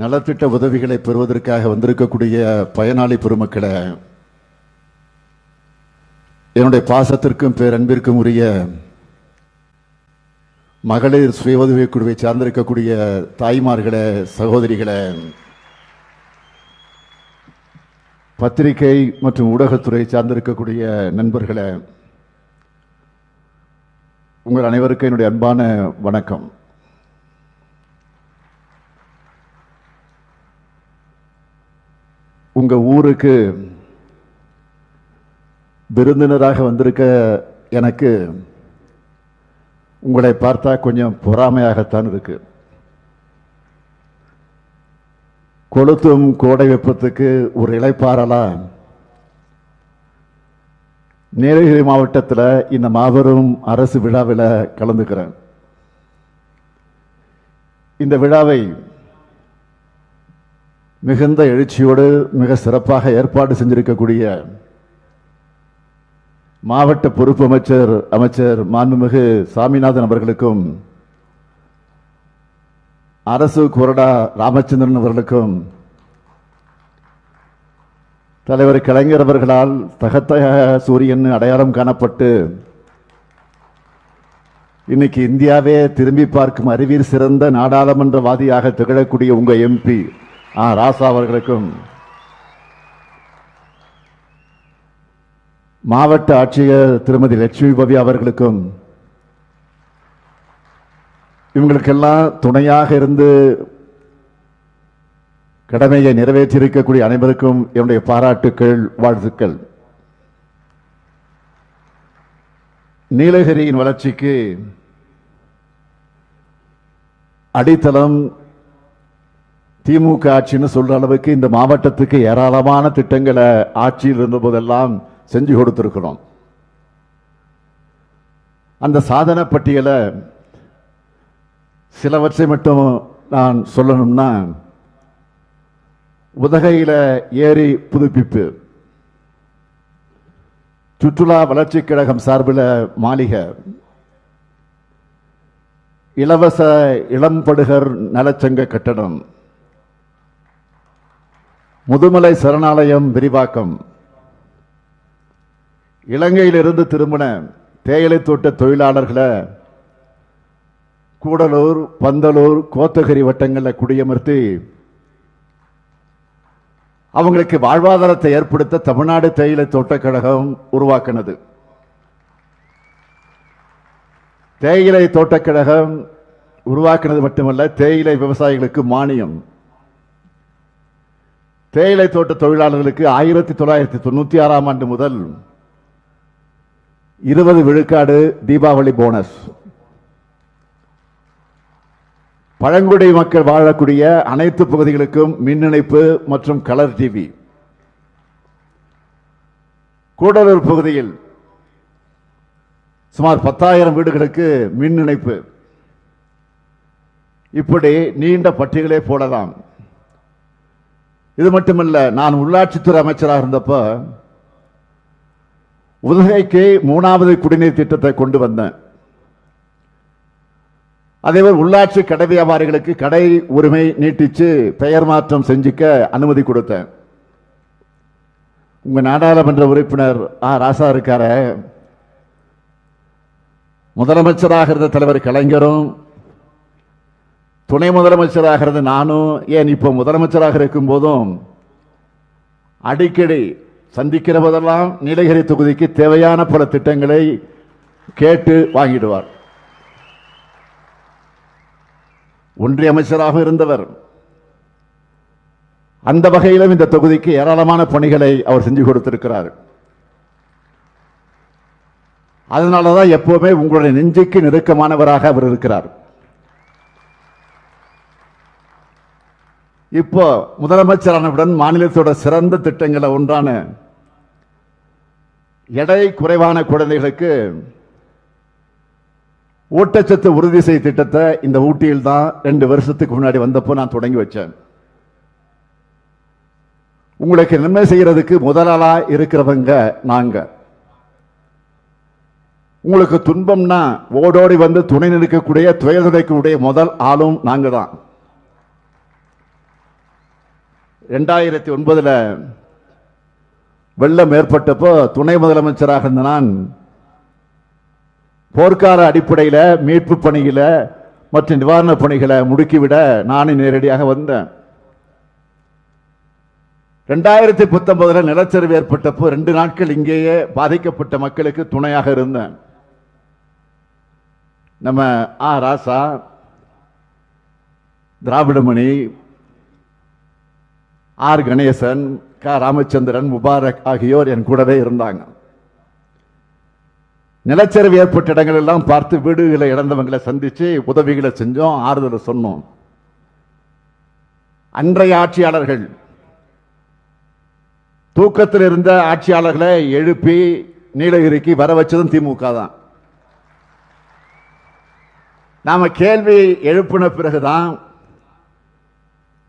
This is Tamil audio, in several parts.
நலத்திட்ட உதவிகளை பெறுவதற்காக வந்திருக்கக்கூடிய பயனாளி பெருமக்களை என்னுடைய பாசத்திற்கும் பேரன்பிற்கும் உரிய மகளிர் சுய உதவிக் குழுவை சார்ந்திருக்கக்கூடிய தாய்மார்களே சகோதரிகளே பத்திரிகை மற்றும் ஊடகத்துறை சார்ந்திருக்கக்கூடிய நண்பர்களே உங்கள் அனைவருக்கும் என்னுடைய அன்பான வணக்கம். உங்க ஊருக்கு விருந்தினராக வந்திருக்க எனக்கு உங்களை பார்த்தா கொஞ்சம் பொறாமையாகத்தான் இருக்கு. கொளுத்தும் கோடை வெப்பத்துக்கு ஒரு இலைப்பாறலா நீலகிரி மாவட்டத்தில் இந்த மாபெரும் அரசு விழாவில் கலந்துக்கிறேன். இந்த விழாவை மிகுந்த எழுச்சியோடு மிக சிறப்பாக ஏற்பாடு செஞ்சிருக்கக்கூடிய மாவட்ட பொறுப்பு அமைச்சர் அமைச்சர் மாண்புமிகு சாமிநாதன் அவர்களுக்கும் அரசு கொறடா ராமச்சந்திரன் அவர்களுக்கும் தலைவர் கலைஞர் அவர்களால் தகத்தக சூரியன் அடையாளம் காணப்பட்டு இன்னைக்கு இந்தியாவே திரும்பி பார்க்கும் அறிவியல் சிறந்த நாடாளுமன்றவாதியாக திகழக்கூடிய உங்க எம்பி ஆ ராசா அவர்களுக்கும் மாவட்ட ஆட்சியர் திருமதி லட்சுமி பவி அவர்களுக்கும் இவங்களுக்கெல்லாம் துணையாக இருந்து கடமையை நிறைவேற்றியிருக்கக்கூடிய அனைவருக்கும் என்னுடைய பாராட்டுக்கள் வாழ்த்துக்கள். நீலகிரியின் வளர்ச்சிக்கு அடித்தளம் திமுக ஆட்சின்னு சொல்ற அளவுக்கு இந்த மாவட்டத்துக்கு ஏராளமான திட்டங்களை ஆட்சியில் இருந்தபோதெல்லாம் செஞ்சு கொடுத்திருக்கிறோம். அந்த சாதன பட்டியலை சிலவற்றை மட்டும் நான் சொல்லணும்னா உதகையில் ஏரி புதுப்பிப்பு சுற்றுலா வளர்ச்சிக் கழகம் சார்பில் மாளிகை இலவச இளம்படுகர் நலச்சங்க கட்டடம் முதுமலை சரணாலயம் விரிவாக்கம். இலங்கையிலிருந்து திரும்பின தேயிலை தோட்ட தொழிலாளர்களை கூடலூர் பந்தலூர் கோத்தகிரி வட்டங்களில் குடியமர்த்தி அவங்களுக்கு வாழ்வாதாரத்தை ஏற்படுத்த தமிழ்நாடு தேயிலை தோட்டக் கழகம் உருவாக்கினது. தேயிலை தோட்டக் கழகம் உருவாக்கினது மட்டுமல்ல தேயிலை விவசாயிகளுக்கு மானியம். தேயிலை தோட்ட தொழிலாளர்களுக்கு ஆயிரத்தி தொள்ளாயிரத்தி தொண்ணூற்றி ஆறாம் ஆண்டு முதல் இருபது விழுக்காடு தீபாவளி போனஸ். பழங்குடி மக்கள் வாழக்கூடிய அனைத்து பகுதிகளுக்கும் மின் இணைப்பு மற்றும் கலர் டிவி கூடலூர் பகுதியில் சுமார் பத்தாயிரம் வீடுகளுக்கு மின் இணைப்பு இப்படி நீண்ட பட்டியலே போடலாம். இது மட்டுமல்ல நான் உள்ளாட்சித்துறை அமைச்சராக இருந்தப்போ உதகைக்கு மூணாவது குடிநீர் திட்டத்தை கொண்டு வந்தேன். அதேபோல் உள்ளாட்சி கடை வியாபாரிகளுக்கு கடை உரிமை நீட்டிச்சு பெயர் மாற்றம் செஞ்சுக்க அனுமதி கொடுத்தேன். உங்கள் நாடாளுமன்ற உறுப்பினர் ஆ. ராசா இருக்கார முதலமைச்சராக இருந்த தலைவர் கலைஞரும் துணை முதலமைச்சராகிறது நானும் ஏன் இப்போ முதலமைச்சராக இருக்கும் போதும் அடிக்கடி சந்திக்கிற போதெல்லாம் நீலகிரி தொகுதிக்கு தேவையான பல திட்டங்களை கேட்டு வாங்கிடுவார். ஒன்றிய அமைச்சராக இருந்தவர் அந்த வகையிலும் இந்த தொகுதிக்கு ஏராளமான பணிகளை அவர் செஞ்சு கொடுத்திருக்கிறார். அதனாலதான் எப்போவுமே உங்களுடைய நெஞ்சுக்கு நெருக்கமானவராக அவர் இருக்கிறார். இப்போ முதலமைச்சரானவுடன் மாநிலத்தோட சிறந்த திட்டங்களை ஒன்றான எடை குறைவான குழந்தைகளுக்கு ஊட்டச்சத்து உறுதி செய் திட்டத்தை இந்த ஊட்டியில் தான் ரெண்டு வருஷத்துக்கு முன்னாடி வந்தப்போ நான் தொடங்கி வச்சேன். உங்களுக்கு நன்மை செய்யறதுக்கு முதலாளா இருக்கிறவங்க நாங்க. உங்களுக்கு துன்பம்னா ஓடோடி வந்து துணை நிற்கக்கூடிய துயர் துடைக்கக்கூடிய முதல் ஆளும் நாங்க தான். ரெண்டாயிரத்தி ஒன்பதில் வெள்ளம் ஏற்பட்டப்போ துணை முதலமைச்சராக இருந்த நான் போர்க்கால அடிப்படையில் மீட்பு பணியில மற்றும் நிவாரணப் பணிகளை முடுக்கிவிட நானே நேரடியாக வந்தேன். ரெண்டாயிரத்தி பத்தொன்பதில் நிலச்சரிவு ஏற்பட்டப்போ ரெண்டு நாட்கள் இங்கேயே பாதிக்கப்பட்ட மக்களுக்கு துணையாக இருந்தேன். நம்ம ஆ ராசா திராவிடமணி ஆர் கணேசன் க. ராமச்சந்திரன் முபாரக் ஆகியோர் என் கூடவே இருந்தாங்க. நிலச்சரிவு ஏற்பட்ட இடங்களெல்லாம் பார்த்து வீடுகளை இழந்தவங்களை சந்தித்து உதவிகளை செஞ்சோம் ஆறுதலை சொன்னோம். அன்றைய ஆட்சியாளர்கள் தூக்கத்தில் இருந்த ஆட்சியாளர்களை எழுப்பி நீலகிரிக்கு வர வச்சதும் திமுக தான். நாம் கேள்வி எழுப்பின பிறகுதான்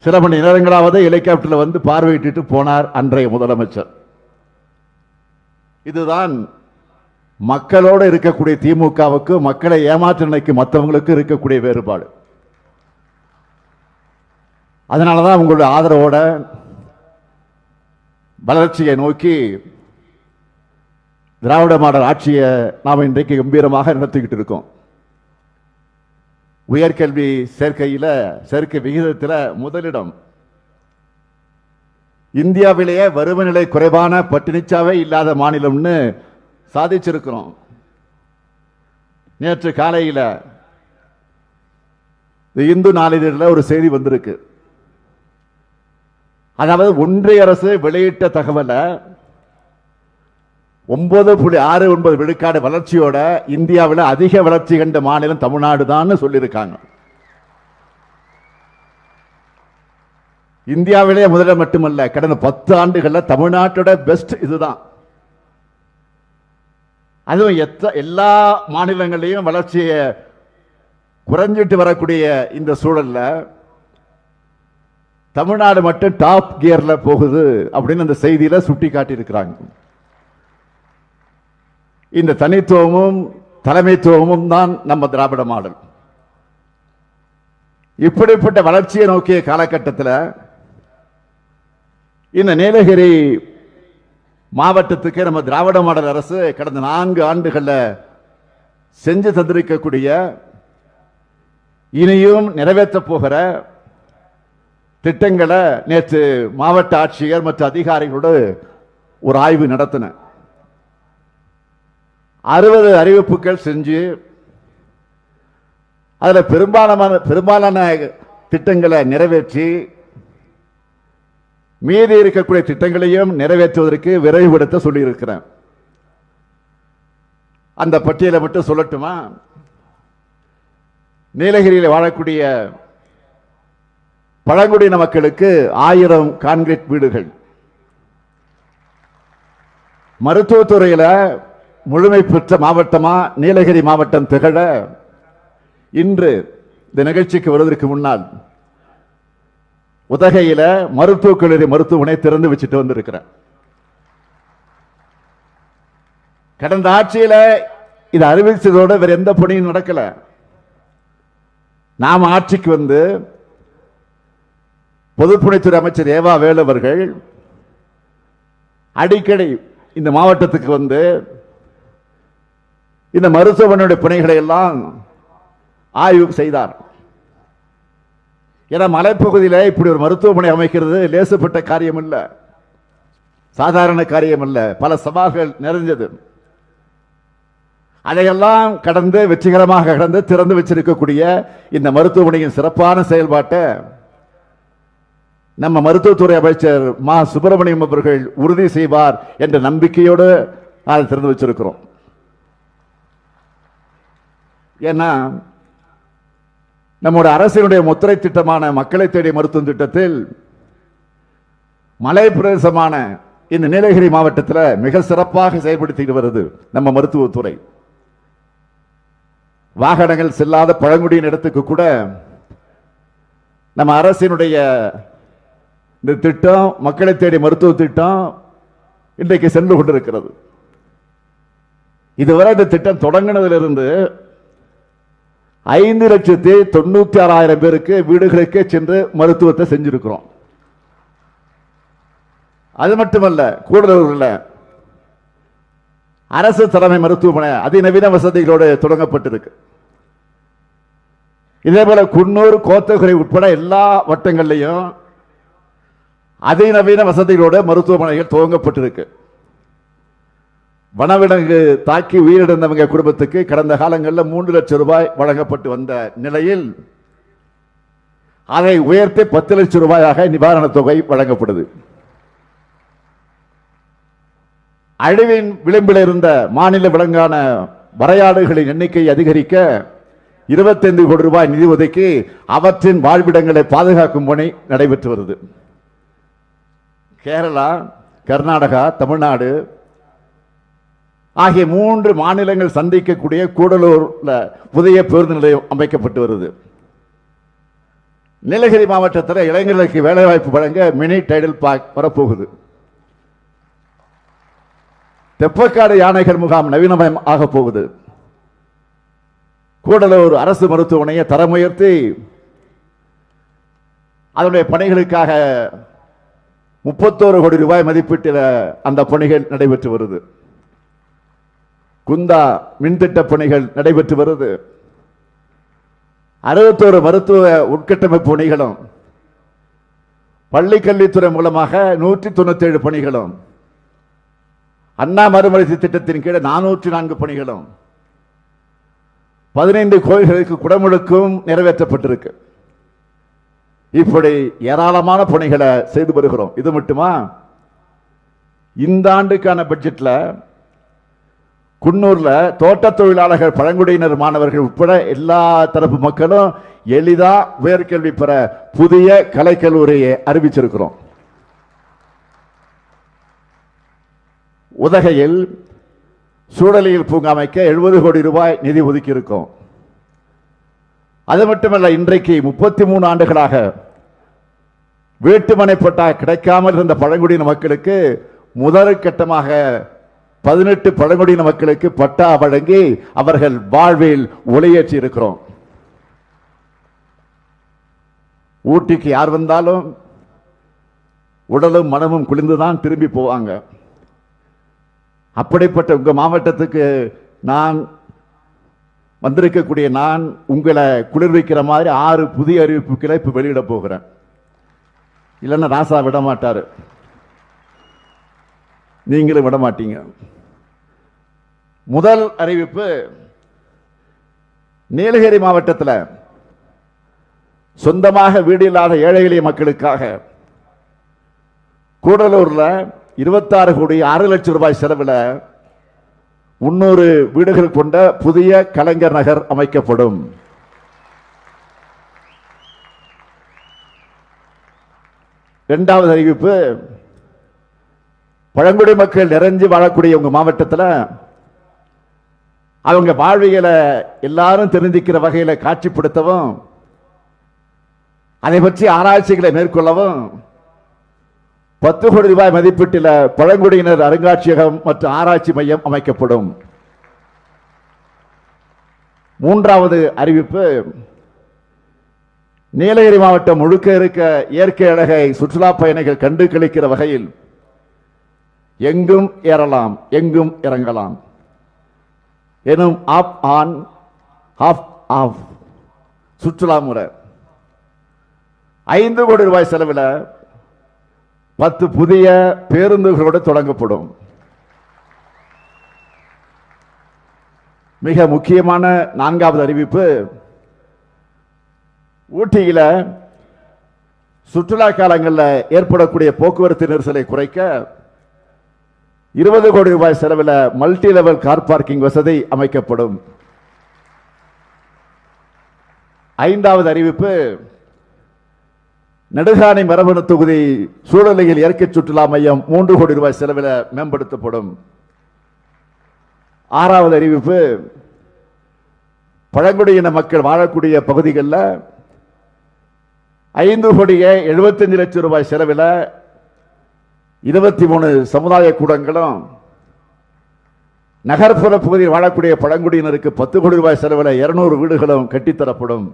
சில மணி நேரங்களாவது ஹெலிகாப்டரில் வந்து பார்வையிட்டு போனார் அன்றைய முதலமைச்சர். இதுதான் மக்களோடு இருக்கக்கூடிய திமுகவுக்கு மக்களை ஏமாற்ற நினைக்கும் மற்றவங்களுக்கு இருக்கக்கூடிய வேறுபாடு. அதனால தான் உங்களுடைய ஆதரவோட வளர்ச்சியை நோக்கி திராவிட மாடல் ஆட்சியை நாம் இன்றைக்கு கம்பீரமாக நடத்திக்கிட்டு இருக்கோம். உயர்கல்வி சேர்க்கையில் சேர்க்கை விகிதத்தில் முதலிடம். இந்தியாவிலேயே வறுமை நிலை குறைவான பட்டினிச்சாவே இல்லாத மாநிலம்னு சாதிச்சிருக்கிறோம். நேற்று காலையில் இந்து நாளிதழில் ஒரு செய்தி வந்திருக்கு. அதாவது ஒன்றிய அரசு வெளியிட்ட தகவலை ஒன்பது புள்ளி ஆறு ஒன்பது விழுக்காடு வளர்ச்சியோட இந்தியாவில் அதிக வளர்ச்சி கண்ட மாநிலம் தமிழ்நாடு தான் சொல்லியிருக்காங்க. இந்தியாவிலே முதல்ல மட்டுமல்ல கடந்த பத்து ஆண்டுகளில் தமிழ்நாட்டோட பெஸ்ட் இதுதான். அதுவும் எத்த எல்லா மாநிலங்களையும் வளர்ச்சியை குறைஞ்சிட்டு வரக்கூடிய இந்த சூழலில் தமிழ்நாடு மட்டும் டாப் கியரில் போகுது அப்படின்னு அந்த செய்தியில் சுட்டி காட்டியிருக்கிறாங்க இந்த தனித்துவமும் தலைமைத்துவமும் தான் நம்ம திராவிட மாடல். இப்படிப்பட்ட வளர்ச்சியை நோக்கிய காலகட்டத்தில் இந்த நீலகிரி மாவட்டத்துக்கு நம்ம திராவிட மாடல் அரசு கடந்த நான்கு ஆண்டுகளில் செஞ்சு தந்திருக்கக்கூடிய இனியும் நிறைவேற்ற போகிற திட்டங்களை நேற்று மாவட்ட ஆட்சியர் மற்றும் அதிகாரிகளோடு ஒரு ஆய்வு நடத்தின. அறுபது அறிவிப்புகள் செஞ்சு அதில் பெரும்பாலான பெரும்பாலான திட்டங்களை நிறைவேற்றி மீதி இருக்கக்கூடிய திட்டங்களையும் நிறைவேற்றுவதற்கு விரைவுபடுத்த சொல்லியிருக்கிறேன். அந்த பட்டியலை மட்டும் சொல்லட்டுமா? நீலகிரியில் வாழக்கூடிய பழங்குடியின மக்களுக்கு ஆயிரம் கான்கிரீட் வீடுகள். மருத்துவத்துறையில் முழுமை பெற்ற மாவட்டமா? நீலகிரி மாவட்டம் திகழ. இன்று இந்த நிகழ்ச்சிக்கு வருவதற்கு முன்னால் உதகையில் மருத்துவக் கல்லூரி மருத்துவமனை திறந்து வச்சுட்டு வந்திருக்கிறேன். கடந்த ஆட்சியில் இதை அறிவித்ததோட வேறு எந்த பணியும் நடக்கலை. நாம் ஆட்சிக்கு வந்து பொதுப்பணித்துறை அமைச்சர் ஏவா வேலவர்கள் அடிக்கடி இந்த மாவட்டத்துக்கு வந்து இந்த மருத்துவமனையுடைய பிணைகளை எல்லாம் ஆய்வு செய்தார். ஏன்னா மலைப்பகுதியில் இப்படி ஒரு மருத்துவமனை அமைக்கிறது லேசுப்பட்ட காரியம் இல்லை சாதாரண காரியம் இல்லை பல சவால்கள் நிறைஞ்சது. அதையெல்லாம் கடந்து வெற்றிகரமாக கடந்து திறந்து வச்சிருக்கக்கூடிய இந்த மருத்துவமனையின் சிறப்பான செயல்பாட்டை நம்ம மருத்துவத்துறை அமைச்சர் மா. சுப்பிரமணியம் அவர்கள் உறுதி செய்வார் என்ற நம்பிக்கையோடு அதை திறந்து வச்சிருக்கிறோம். ஏன்னா நம்முடைய அரசினுடைய முத்திரை திட்டமான மக்களை தேடிய மருத்துவ திட்டத்தில் மலை பிரதேசமான இந்த நீலகிரி மாவட்டத்தில் மிக சிறப்பாக செயல்படுத்திட்டு வருது நம்ம மருத்துவத்துறை. வாகனங்கள் செல்லாத பழங்குடியின் இடத்துக்கு கூட நம்ம அரசினுடைய இந்த திட்டம் மக்களை தேடி மருத்துவ திட்டம் இன்றைக்கு சென்று கொண்டிருக்கிறது. இதுவரை இந்த திட்டம் தொடங்கினதிலிருந்து ஐந்து லட்சத்தி தொண்ணூத்தி ஆறாயிரம் பேருக்கு வீடுகளுக்கே சென்று மருத்துவத்தை செஞ்சிருக்கிறோம். அது மட்டுமல்ல கூடலூரில் அரசு தலைமை மருத்துவமனை அதிநவீன வசதிகளோடு தொடங்கப்பட்டிருக்கு. இதே போல குன்னூர் கோத்தகுரை உட்பட எல்லா வட்டங்கள்லையும் அதிநவீன வசதிகளோடு மருத்துவமனைகள் துவங்கப்பட்டிருக்கு. வனவிலங்கு தாக்கி உயிரிழந்தவங்க குடும்பத்துக்கு கடந்த காலங்களில் மூன்று லட்சம் ரூபாய் வழங்கப்பட்டு வந்த நிலையில் அதை உயர்த்தி பத்து லட்சம் ரூபாயாக நிவாரணத் தொகை வழங்கப்படுது. அழிவின் விளிம்பில் இருந்த மாநில விலங்கான வரையாடுகளின் எண்ணிக்கை அதிகரிக்க 25 கோடி ரூபாய் நிதி ஒதுக்கி அவற்றின் வாழ்விடங்களை பாதுகாக்கும் பணி நடைபெற்று வருது. கேரளா கர்நாடகா தமிழ்நாடு ஆகிய மூன்று மாநிலங்கள் சந்திக்கக்கூடிய கூடலூரில் புதிய பேருந்து நிலையம் அமைக்கப்பட்டு வருது. நீலகிரி மாவட்டத்தில் இளைஞர்களுக்கு வேலைவாய்ப்பு வழங்க மினி டைடல் பார்க் வரப்போகுது. தெப்பக்காடு யானைகள் முகாம் நவீனமயம் ஆக போகுது. கூடலூர் அரசு மருத்துவமனையை தரம் உயர்த்தி அதனுடைய பணிகளுக்காக முப்பத்தோரு கோடி ரூபாய் மதிப்பீட்டில் அந்த பணிகள் நடைபெற்று வருது. குந்தா மின்திட்ட பணிகள் நடைபெற்று வருது. அறுபத்தோரு மருத்துவ உட்கட்டமைப்பு பணிகளும் பள்ளி கல்வித்துறை மூலமாக நூற்றி தொண்ணூத்தி ஏழு பணிகளும் அண்ணா மறுமலை திட்டத்தின் கீழே நானூற்றி நான்கு பணிகளும் பதினைந்து கோயில்களுக்கு குடமுழுக்கும் நிறைவேற்றப்பட்டிருக்கு. இப்படி ஏராளமான பணிகளை செய்து வருகிறோம். இது மட்டுமா? இந்த ஆண்டுக்கான பட்ஜெட்டில் குன்னூரில் தோட்ட தொழிலாளர்கள் பழங்குடியினர் மாணவர்கள் உட்பட எல்லா தரப்பு மக்களும் எளிதாக உயர்கல்வி பெற புதிய கலைக்கல்லூரியை அறிவிச்சிருக்கிறோம். உதகையில் சூழலியல் பூங்கா அமைக்க எழுபது கோடி ரூபாய் நிதி ஒதுக்கியிருக்கோம். அது மட்டுமல்ல இன்றைக்கு முப்பத்தி மூணு ஆண்டுகளாக வீட்டுமனை பட்டா கிடைக்காமல் இருந்த பழங்குடியின மக்களுக்கு முதல் கட்டமாக பதினெட்டு பழங்குடியின மக்களுக்கு பட்டா வழங்கி அவர்கள் வாழ்வில் ஒளியேற்றி இருக்கிறோம். ஊட்டிக்கு யார் வந்தாலும் உடலும் மனமும் குளிர்ந்துதான் திரும்பி போவாங்க. அப்படிப்பட்ட உங்கள் மாவட்டத்துக்கு நான் வந்திருக்கக்கூடிய நான் உங்களை குளிர்விக்கிற மாதிரி ஆறு புதிய அறிவிப்புகளை இப்போ வெளியிட போகிறேன். இல்லைன்னா ராசா விட மாட்டார் நீங்களும் விட மாட்டீங்க முதல் அறிவிப்பு நீலகிரி மாவட்டத்தில் சொந்தமாக வீடு இல்லாத ஏழை எளிய மக்களுக்காக கூடலூரில் இருபத்தாறு கோடி ஆறு லட்சம் ரூபாய் செலவில் முன்னூறு வீடுகள் கொண்ட புதிய கலைஞர் நகர் அமைக்கப்படும். இரண்டாவது அறிவிப்பு பழங்குடி மக்கள் நிறைஞ்சு வாழக்கூடிய உங்கள் மாவட்டத்தில் அவங்க வாழ்வியலை எல்லாரும் தெரிஞ்சுக்கிற வகையில் காட்சிப்படுத்தவும் அதை பற்றி ஆராய்ச்சிகளை மேற்கொள்ளவும் பத்து கோடி ரூபாய் மதிப்பீட்டில் பழங்குடியினர் அருங்காட்சியகம் மற்றும் ஆராய்ச்சி மையம் அமைக்கப்படும். மூன்றாவது அறிவிப்பு நீலகிரி மாவட்டம் முழுக்க இருக்க இயற்கை அழகை சுற்றுலா பயணிகள் கண்டு கழிக்கிற வகையில் எங்கும் ஏறலாம் எங்கும் இறங்கலாம். எனும் ஆப் ஆன் ஆஃப் ஆஃப் சுற்றுலா முறை. ஐந்து கோடி ரூபாய் செலவில் பத்து புதிய பேருந்துகளோடு தொடங்கப்படும். மிக முக்கியமான நான்காவது அறிவிப்பு ஊட்டியில் சுற்றுலா காலங்களில் ஏற்படக்கூடிய போக்குவரத்து நெரிசலை குறைக்க இருபது கோடி ரூபாய் செலவில் மல்டி லெவல் கார் பார்க்கிங் வசதி அமைக்கப்படும். ஐந்தாவது அறிவிப்பு நெடுகாணி மரபணு தொகுதி சூழலியல் இயற்கை சுற்றுலா மையம் மூன்று கோடி ரூபாய் செலவில் மேம்படுத்தப்படும். ஆறாவது அறிவிப்பு பழங்குடியின மக்கள் வாழக்கூடிய பகுதிகளில் ஐந்து கோடியே எழுபத்தஞ்சு லட்சம் ரூபாய் செலவில் இருபத்தி மூணு சமுதாய கூடங்களும் நகர்ப்புற பகுதியில் வாழக்கூடிய பழங்குடியினருக்கு பத்து கோடி ரூபாய் செலவில் இருநூறு வீடுகளும் கட்டித்தரப்படும்.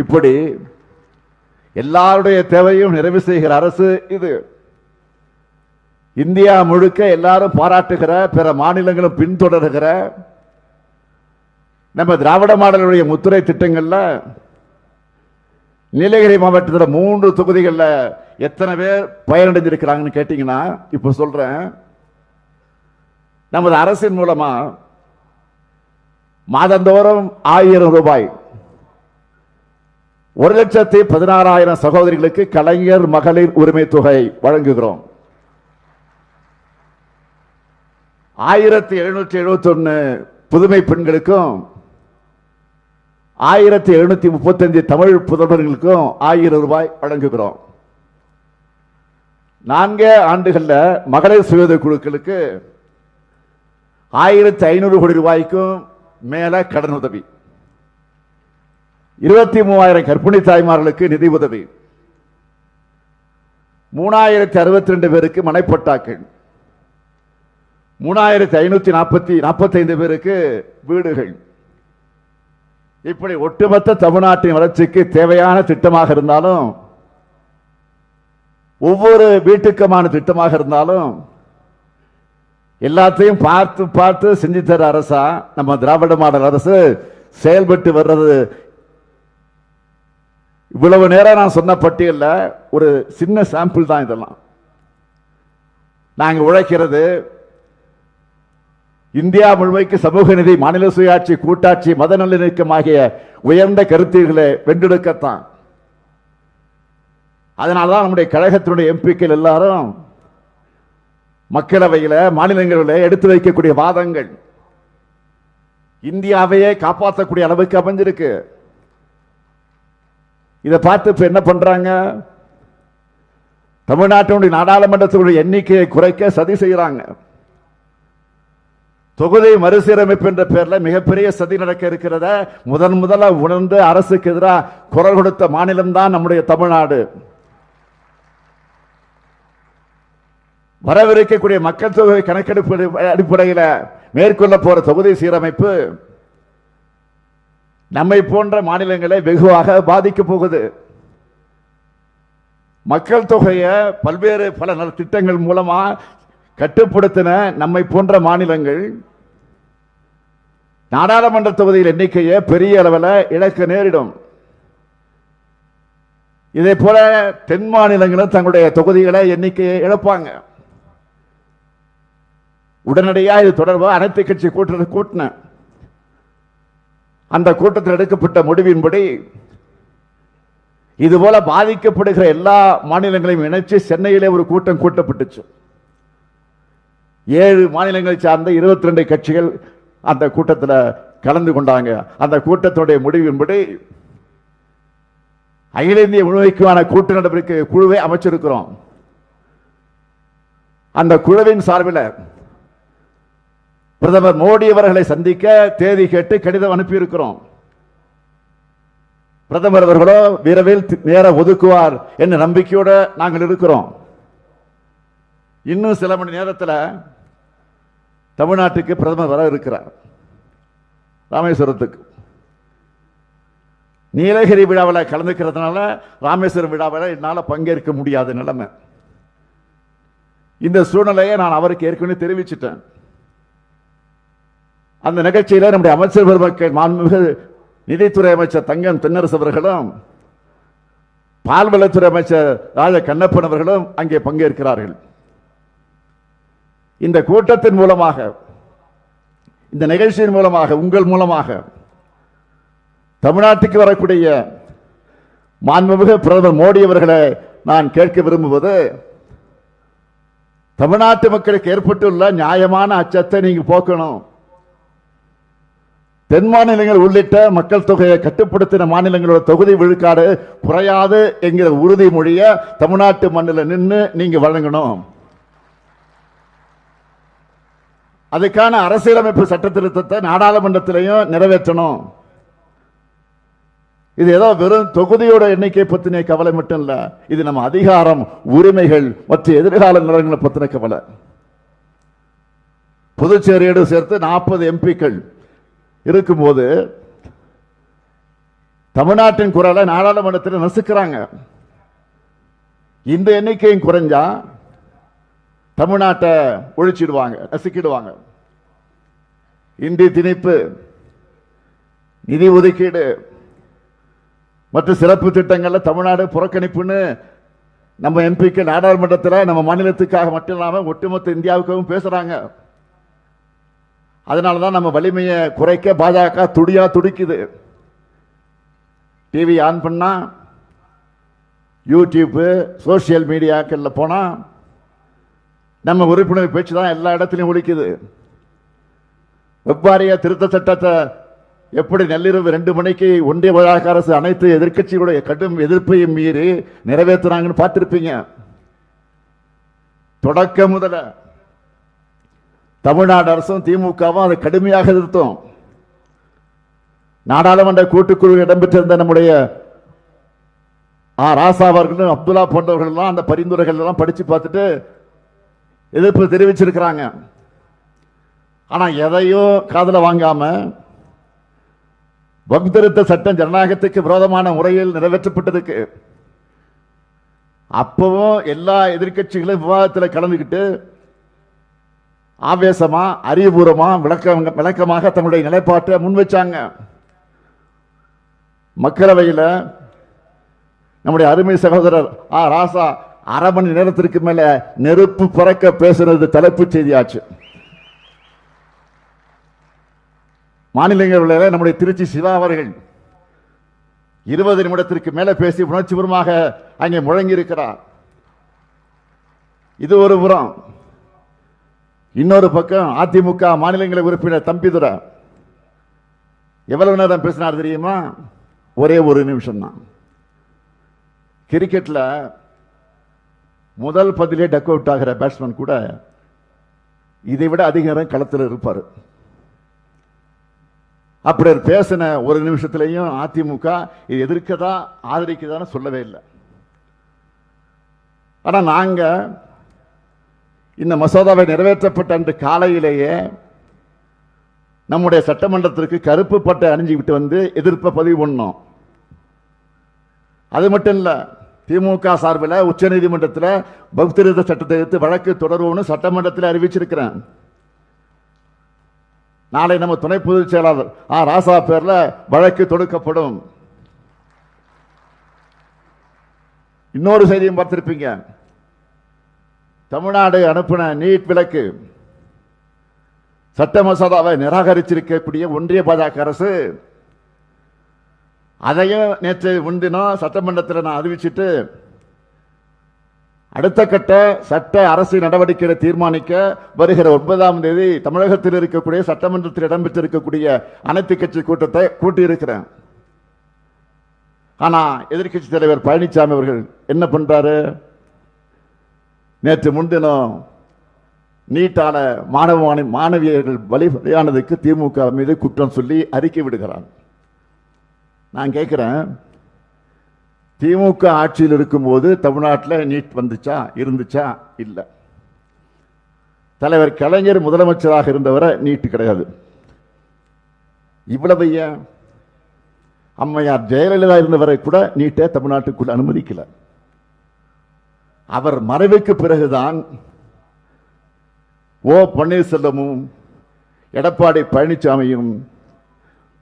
இப்படி எல்லாருடைய தேவையும் நிறைவு செய்கிற அரசு இது. இந்தியா முழுக்க எல்லாரும் பாராட்டுகிற பிற மாநிலங்களும் பின்தொடர்கிற நம்ம திராவிட மாடலுடைய முத்துரை திட்டங்களில் நீலகிரி மாவட்டத்தில் மூன்று தொகுதிகளில் எத்தனை பேர் பயனடைஞ்சிருக்கிறாங்கன்னு கேட்டிங்கன்னா இப்போ சொல்கிறேன் நமது அரசின் மூலமாக மாதந்தோறும் ஆயிரம் ரூபாய் ஒரு லட்சத்தி பதினாறாயிரம் சகோதரிகளுக்கு கலைஞர் மகளிர் உரிமை தொகை வழங்குகிறோம். ஆயிரத்தி எழுநூற்றி எழுபத்தி ஒன்று புதுமை பெண்களுக்கும் ஆயிரத்தி எழுநூற்றி முப்பத்தஞ்சு தமிழ் புதல்வர்களுக்கும் ஆயிரம் ரூபாய் வழங்குகிறோம். நான்கே ஆண்டுகளில் மகளிர் சுயத குழுக்களுக்கு ஆயிரத்தி ஐநூறு கோடி ரூபாய்க்கும் மேலே கடன் உதவி. இருபத்தி மூவாயிரம் கர்ப்பிணி தாய்மார்களுக்கு நிதி உதவி. மூணாயிரத்தி அறுபத்தி ரெண்டு பேருக்கு மனைப்பட்டாக்கள். மூணாயிரத்தி ஐநூற்றி நாற்பத்தி நாற்பத்தைந்து பேருக்கு வீடுகள். இப்படி ஒட்டுமொத்த தமிழ்நாட்டின் வளர்ச்சிக்கு தேவையான திட்டமாக இருந்தாலும் ஒவ்வொரு வீட்டுக்குமான திட்டமாக இருந்தாலும் எல்லாத்தையும் பார்த்து பார்த்து செஞ்சு தர அரசா நம்ம திராவிட மாடல் அரசு செயல்பட்டு வர்றது. இவ்வளவு நேரம் நான் சொன்ன பட்டியலில் ஒரு சின்ன சாம்பிள் தான் இதெல்லாம். நாங்கள் உழைக்கிறது இந்தியா முழுமைக்கு சமூக நிதி மாநில சுயாட்சி கூட்டாட்சி மத நல்லிணக்கம் ஆகிய உயர்ந்த கருத்துக்களை வென்றெடுக்கத்தான். அதனாலதான் நம்முடைய கழகத்தினுடைய எம்பிக்கள் எல்லாரும் மக்களவையில் மாநிலங்களில் எடுத்து வைக்கக்கூடிய வாதங்கள். இந்தியாவையே காப்பாற்றக்கூடிய அளவுக்கு அமைஞ்சிருக்கு. இதை பார்த்து இப்போ என்ன பண்ணுறாங்க தமிழ்நாட்டினுடைய நாடாளுமன்றத்தினுடைய எண்ணிக்கையை குறைக்க சதி செய்கிறாங்க தொகுதி மறுசீரமைப்பு என்ற பேரில் மிகப்பெரிய சதி நடக்க இருக்கிறத முதன் முதலாக உணர்ந்து அரசுக்கு எதிராக குரல் கொடுத்த மாநிலம் தான் நம்முடைய தமிழ்நாடு. வரவிருக்கக்கூடிய மக்கள் தொகை கணக்கெடுப்பு அடிப்படையில் மேற்கொள்ள போற தொகுதி சீரமைப்பு நம்மை போன்ற மாநிலங்களை வெகுவாக பாதிக்க போகுது. மக்கள் தொகையை பல்வேறு பல நல திட்டங்கள் மூலமா கட்டுப்படுத்தின நம்மை போன்ற மாநிலங்கள் நாடாளுமன்ற தொகுதியில் எண்ணிக்கையை பெரிய அளவில் இழக்க நேரிடும். இதே போல தென் மாநிலங்களும் தங்களுடைய தொகுதிகளை எண்ணிக்கையை இழப்பாங்க. உடனடியாக இது தொடர்பாக அனைத்து கட்சி கூட்டத்தை கூட்டின. அந்த கூட்டத்தில் எடுக்கப்பட்ட முடிவின்படி இதுபோல பாதிக்கப்படுகிற எல்லா மாநிலங்களையும் இணைச்சு சென்னையிலே ஒரு கூட்டம் கூட்டப்பட்டுச்சு. ஏழு மாநிலங்களை சார்ந்த இருபத்தி ரெண்டு கட்சிகள் அந்த கூட்டத்தில் கலந்து கொண்டாங்க. அந்த கூட்டத்துடைய முடிவின்படி அகில இந்திய முழுமைக்குமான கூட்டு நடவடிக்கை குழுவை அமைச்சிருக்கிறோம். அந்த குழுவின் சார்பில் பிரதமர் மோடி அவர்களை சந்திக்க தேதி கேட்டு கடிதம் அனுப்பியிருக்கிறோம். பிரதமர் அவர்களோ விரைவில் நேரம் ஒதுக்குவார் என்ற நம்பிக்கையோடு நாங்கள் இருக்கிறோம். இன்னும் சில மணி நேரத்தில் தமிழ்நாட்டுக்கு பிரதமர் வர இருக்கிறார். ராமேஸ்வரத்துக்கு. நீலகிரி விழாவில் கலந்துக்கிறதுனால ராமேஸ்வரம் விழாவில் என்னால் பங்கேற்க முடியாத நிலைமை. இந்த சூழ்நிலையை நான் அவருக்கு ஏற்கனவே தெரிவிச்சிட்டேன். அந்த நிகழ்ச்சியில் நம்முடைய அமைச்சர் பெருமக்கள் மாண்புமிகு நிதித்துறை அமைச்சர் தங்கம் தென்னரசு அவர்களும் பால்வளத்துறை அமைச்சர் ராஜ கண்ணப்பன் அவர்களும் அங்கே பங்கேற்கிறார்கள். இந்த கூட்டத்தின் மூலமாக இந்த நிகழ்ச்சியின் மூலமாக உங்கள் மூலமாக தமிழ்நாட்டுக்கு வரக்கூடிய மாண்புமிகு பிரதமர் மோடி அவர்களை நான் கேட்க விரும்புவது தமிழ்நாட்டு மக்களுக்கு ஏற்பட்டுள்ள நியாயமான அச்சத்தை நீங்கள் போக்கணும். தென் மாநிலங்கள் உள்ளிட்ட மக்கள் தொகையை கட்டுப்படுத்தின மாநிலங்களோட தொகுதி விழுக்காடு குறையாது என்கிற உறுதிமொழியை தமிழ்நாட்டு மண்ணில் நின்று நீங்கள் வழங்கணும். அதுக்கான அரசியலமைப்பு சட்ட திருத்தத்தை நாடாளுமன்றத்திலையும் நிறைவேற்றணும். இது ஏதோ வெறும் தொகுதியோட எண்ணிக்கை பற்றின கவலை மட்டும் இல்லை இது நம்ம அதிகாரம் உரிமைகள் மற்றும் எதிர்கால நிலங்களை பற்றின கவலை. புதுச்சேரியோடு சேர்த்து நாற்பது எம்பிக்கள் இருக்கும்போது தமிழ்நாட்டின் குரலை நாடாளுமன்றத்தில் நசுக்கிறாங்க. இந்த எண்ணிக்கையும் குறைஞ்சா தமிழ்நாட்டை ஒழிச்சிடுவாங்க நசுக்கிடுவாங்க. இந்தி திணிப்பு நிதி ஒதுக்கீடு மற்ற சிறப்பு திட்டங்கள்ல தமிழ்நாடு புறக்கணிப்புன்னு நம்ம எம்பிக்கு நாடாளுமன்றத்தில் நம்ம மாநிலத்துக்காக மட்டும் இல்லாமல் ஒட்டுமொத்த இந்தியாவுக்காகவும் பேசுறாங்க. அதனால தான் நம்ம வலிமையை குறைக்க பாஜக துடியாக துடிக்குது. டிவி ஆன் பண்ணால் யூடியூப்பு சோஷியல் மீடியாக்களில் போனால் நம்ம உறுப்பினர் பேச்சு தான் எல்லா இடத்துலையும் ஒழிக்குது வெப்பாரிய திருத்த சட்டத்தை எப்படி நள்ளிரவு ரெண்டு மணிக்கு ஒன்றிய பாஜக அரசு அனைத்து எதிர்கட்சிகளுடைய கடும் எதிர்ப்பையும் மீறி நிறைவேற்றுறாங்கன்னு பார்த்துருப்பீங்க. தொடக்க முதல்ல தமிழ்நாடு அரசும் திமுகவும் அதை கடுமையாக எதிர்த்தோம். நாடாளுமன்ற கூட்டுக்குழு இடம்பெற்றிருந்த நம்முடைய ஆ ராசா அவர்களும் அப்துல்லா போன்றவர்கள்லாம் அந்த பரிந்துரைகள் எல்லாம் படித்து பார்த்துட்டு எதிர்ப்பு தெரிவிச்சிருக்கிறாங்க. ஆனால் எதையும் காதில் வாங்காம வகுத்திருத்த சட்டம் ஜனநாயகத்துக்கு விரோதமான முறையில் நிறைவேற்றப்பட்டதுக்கு அப்பவும் எல்லா எதிர்க்கட்சிகளும் விவாதத்தில் கலந்துக்கிட்டு ஆவேசமாக அறிவுபூர்வமாக விளக்க விளக்கமாக தங்களுடைய நிலைப்பாட்டை முன் வச்சாங்க. மக்களவையில் நம்முடைய அருமை சகோதரர் ஆ ராசா அரை மணி நேரத்திற்கு மேலே நெருப்பு பறக்க பேசுனது தலைப்புச் செய்தியாச்சு. மாநிலங்களவையில் நம்முடைய திருச்சி சிவா அவர்கள் இருபது நிமிடத்திற்கு மேலே பேசி உணர்ச்சிபூர்வமாக அங்கே முழங்கி இருக்கிறார் இது ஒரு புறம். இன்னொரு பக்கம் அதிமுக மாநிலங்களை உறுப்பினர் தம்பிதுரை. எவ்வளவு நேரம் பேசினார் தெரியுமா? ஒரே ஒரு நிமிஷம் தான் கிரிக்கெட்டில் முதல் பதிலே டக் அவுட் ஆகிற பேட்ஸ்மேன் கூட இதை விட அதிக நேரம் களத்தில் இருப்பார். அப்படி பேசின ஒரு நிமிஷத்துலையும் அதிமுக இது எதிர்க்கதா ஆதரிக்கதான்னு சொல்லவே இல்லை. ஆனால் நாங்கள் இந்த மசோதாவை நிறைவேற்றப்பட்ட அன்று காலையிலேயே நம்முடைய சட்டமன்றத்திற்கு கருப்பு பட்டை அணிஞ்சுக்கிட்டு வந்து எதிர்ப்பை பதிவு பண்ணோம். அது மட்டும் இல்லை திமுக சார்பில் உச்சநீதிமன்றத்தில் பக்திருத்த சட்டத்தை எதிர்த்து வழக்கு தொடருவோம்னு சட்டமன்றத்தில் அறிவிச்சிருக்கிறேன். நாளை நம்ம துணை பொதுச் செயலாளர் ஆ. ராசா பேரில் வழக்கு தொடுக்கப்படும். இன்னொரு செய்தியும் பார்த்திருப்பீங்க. தமிழ்நாடு அனுப்பின நீட் விலக்கு. சட்ட மசோதாவை நிராகரிச்சிருக்கக்கூடிய ஒன்றிய பாஜக அரசு அதையும் நேற்று முன்தினம் சட்டமன்றத்தில் நான் அறிவிச்சிட்டு அடுத்த கட்ட சட்ட அரசு நடவடிக்கைகளை தீர்மானிக்க வருகிற ஒன்பதாம் தேதி தமிழகத்தில் இருக்கக்கூடிய சட்டமன்றத்தில் இடம்பெற்றிருக்கக்கூடிய அனைத்து கட்சி கூட்டத்தை கூட்டியிருக்கிறேன். ஆனால் எதிர்க்கட்சி தலைவர் பழனிசாமி அவர்கள் என்ன பண்ணுறாரு நேற்று முன்தினம் நீட்டான மாணவ மாணவியர்கள் பலி திமுக மீது குற்றம் சொல்லி அறிக்கை விடுகிறான். நான் கேட்குறேன் திமுக ஆட்சியில் இருக்கும்போது தமிழ்நாட்டில் நீட் வந்துச்சா இருந்துச்சா? இல்லை. தலைவர் கலைஞர் முதலமைச்சராக இருந்தவரை நீட் கிடையாது. இவ்வளவு ஏன்? அம்மையார் ஜெயலலிதா இருந்தவரை கூட நீட்டை தமிழ்நாட்டுக்குள் அனுமதிக்கலை. அவர் மறைவுக்கு பிறகுதான் ஓ பன்னீர்செல்வமும் எடப்பாடி பழனிசாமியும்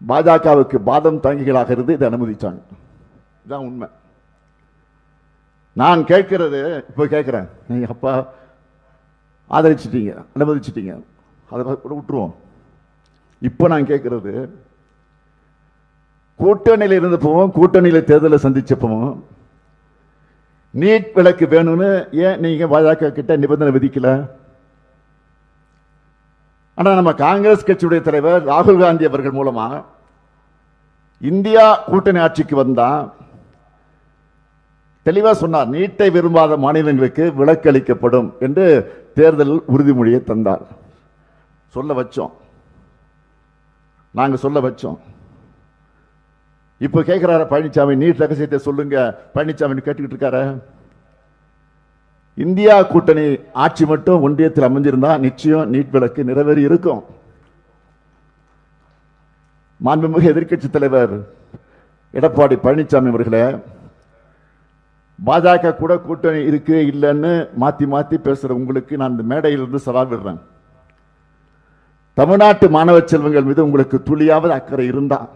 பாஜகவுக்கு பாதம் தாங்கிகளாக இருந்து இதை அனுமதித்தாங்க இதுதான் உண்மை. நான் கேட்கிறது இப்போ கேட்குறேன். நீங்கள் அப்பா ஆதரிச்சிட்டீங்க அனுமதிச்சிட்டீங்க. அதை கூட விட்டுருவோம். இப்போ நான் கேட்குறது கூட்டணியில் இருந்தப்பவும் கூட்டணியில் தேர்தலை சந்திச்சப்பவும் நீட் விலக்கு வேணும்னு ஏன் நீங்க பாஜக கிட்ட நிபந்தனை விதிக்கல? ஆனா நம்ம காங்கிரஸ் கட்சியுடைய தலைவர் ராகுல் காந்தி அவர்கள் மூலமா இந்தியா கூட்டணி ஆட்சிக்கு வந்தா தெளிவாக சொன்னார் நீட்டை விரும்பாத மாநிலங்களுக்கு விலக்கு அளிக்கப்படும் என்று தேர்தல் உறுதிமொழியை தந்தார். சொல்ல வச்சோம். நாங்கள் சொல்ல வச்சோம். இப்போ கேட்குறார பழனிசாமி நீட் ரகசியத்தை சொல்லுங்க. பழனிசாமி கேட்டுக்கிட்டு இருக்காரு. இந்தியா கூட்டணி ஆட்சி மட்டும் ஒன்றியத்தில் அமைஞ்சிருந்தா நிச்சயம் நீட் விளக்கு நிறைவேறி இருக்கும். மாண்புமிகு எதிர்க்கட்சி தலைவர் எடப்பாடி பழனிசாமி அவர்களே பாஜக கூட கூட்டணி இருக்கு இல்லைன்னு மாத்தி மாத்தி பேசுற உங்களுக்கு நான் இந்த மேடையிலிருந்து சவால் விடுறேன். தமிழ்நாட்டு மாணவ செல்வங்கள் மீது உங்களுக்கு துளியாவது அக்கறை இருந்தால்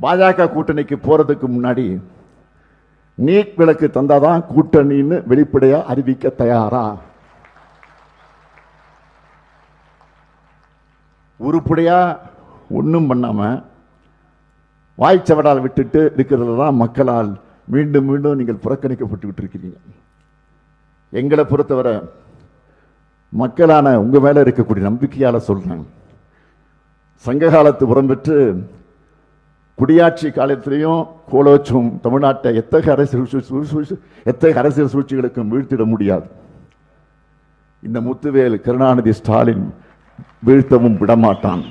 பாஜக கூட்டணிக்கு போகிறதுக்கு முன்னாடி நீட் விளக்கு தந்தால் தான் கூட்டணின்னு வெளிப்படையாக அறிவிக்க தயாரா? உருப்படியா ஒன்றும் பண்ணாமல் வாய்ச்சவடால் விட்டுட்டு இருக்கிறதுல தான் மக்களால் மீண்டும் மீண்டும் நீங்கள் புறக்கணிக்கப்பட்டு இருக்கிறீங்க. எங்களை பொறுத்தவரை மக்களான உங்கள் மேலே இருக்கக்கூடிய நம்பிக்கையால் சொல்கிறேன் சங்க காலத்து உரம் பெற்று குடியாட்சி காலத்திலையும் கோலோச்சும் தமிழ்நாட்டை எத்தகைய அரசியல் சூழ்~ எத்தகைய அரசியல் சூழ்ச்சிகளுக்கும் வீழ்த்திட முடியாது. இந்த முத்துவேல் கருணாநிதி ஸ்டாலின் வீழ்த்தவும் விடமாட்டான்.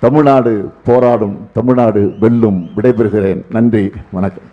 தமிழ்நாடு போராடும் தமிழ்நாடு வெல்லும் விடைபெறுகிறேன். நன்றி வணக்கம்.